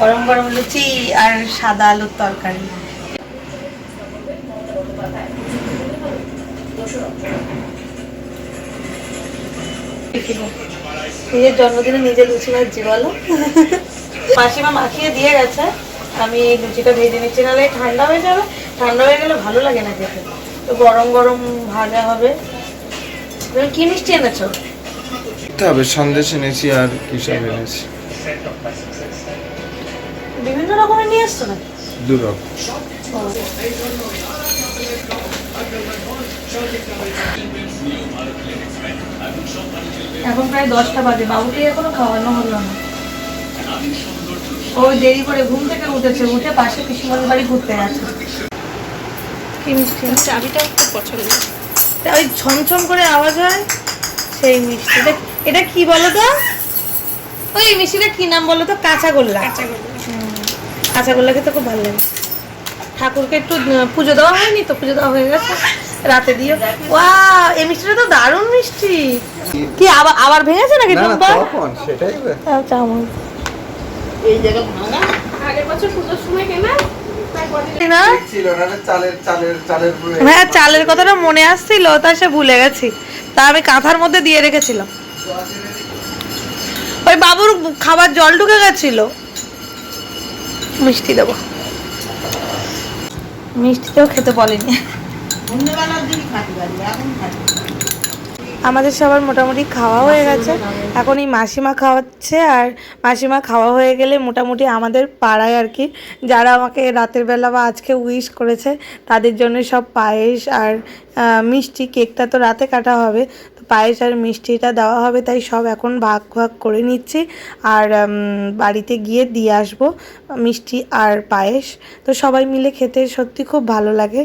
গরম গরম লুচি আর সাদা আলুর তরকারি। নিজের জন্মদিনে নিজে লুচি ভাজছি, বলো? মাসিমা মাখিয়ে দিয়ে গেছে। আমি লুচিটা ভেজে নিচ্ছি, নাহলে ঠান্ডা হয়ে যাবে। ঠান্ডা হয়ে গেলে ভালো লাগে না খেতে। তো গরম গরম ভাজা হবে। তুমি কি মিষ্টি এনেছো? দেখতে হবে সন্দেশ এনেছি আর কিসব এনেছি। বিভিন্ন রকমের নিয়ে এসছো নাকি? দু রকম। এখন প্রায় দশটা বাজে বাবুকে এখনও খাওয়ানো হলো না। ও দেরি করে ঘুম থেকে উঠেছে উঠে পাশে পিসিমণি বাড়ি ঘুরতে গেছে। কি মিষ্টি চাবিটাও খুব পছন্দ। তা ওই ছমছম করে আওয়াজ হয় সেই মিষ্টি এটা কি বলো তো ওই মিষ্টিটা কি নাম বলো তো কাঁচা গোল্লা কাঁচা গোল্লা খেতে খুব ভালো লাগে। ঠাকুরকে একটু পুজো দেওয়া হয়নি তো? পুজো দেওয়া হয়ে গেছে। রাতে দিও। ওয়া এই মিষ্টিটা তো দারুণ মিষ্টি। কি আবার আবার ভেঙেছে নাকি তখন সেটাই তো। তাও চামচ। আগের বছর পুজোর সময় কেনা? হ্যাঁ চালের কথাটা মনে আসছিল তা সে ভুলে গেছি। তা আমি কাঁথার মধ্যে দিয়ে রেখেছিলাম। ওই বাবুর খাবার জল ঢুকে গেছিল। মিষ্টি দেবো। মিষ্টিটাও খেতে বলেনি। আমাদের সবার মোটামুটি খাওয়া হয়ে গেছে। এখন এই মাসিমা খাওয়াচ্ছে আর মাসিমা খাওয়া হয়ে গেলে মোটামুটি আমাদের পাড়ায় আর কি, যারা আমাকে রাতের বেলা বা আজকে উইশ করেছে, তাদের জন্য সব পায়েস আর মিষ্টি, কেকটা তো রাতে কাটা হবে। তো পায়েস আর মিষ্টিটা দেওয়া হবে, তাই সব এখন ভাগ ভাগ করে নিচ্ছি। আর বাড়িতে গিয়ে দিয়ে আসব, মিষ্টি আর পায়েস। তো সবাই মিলে খেতে সত্যি খুব ভালো লাগে।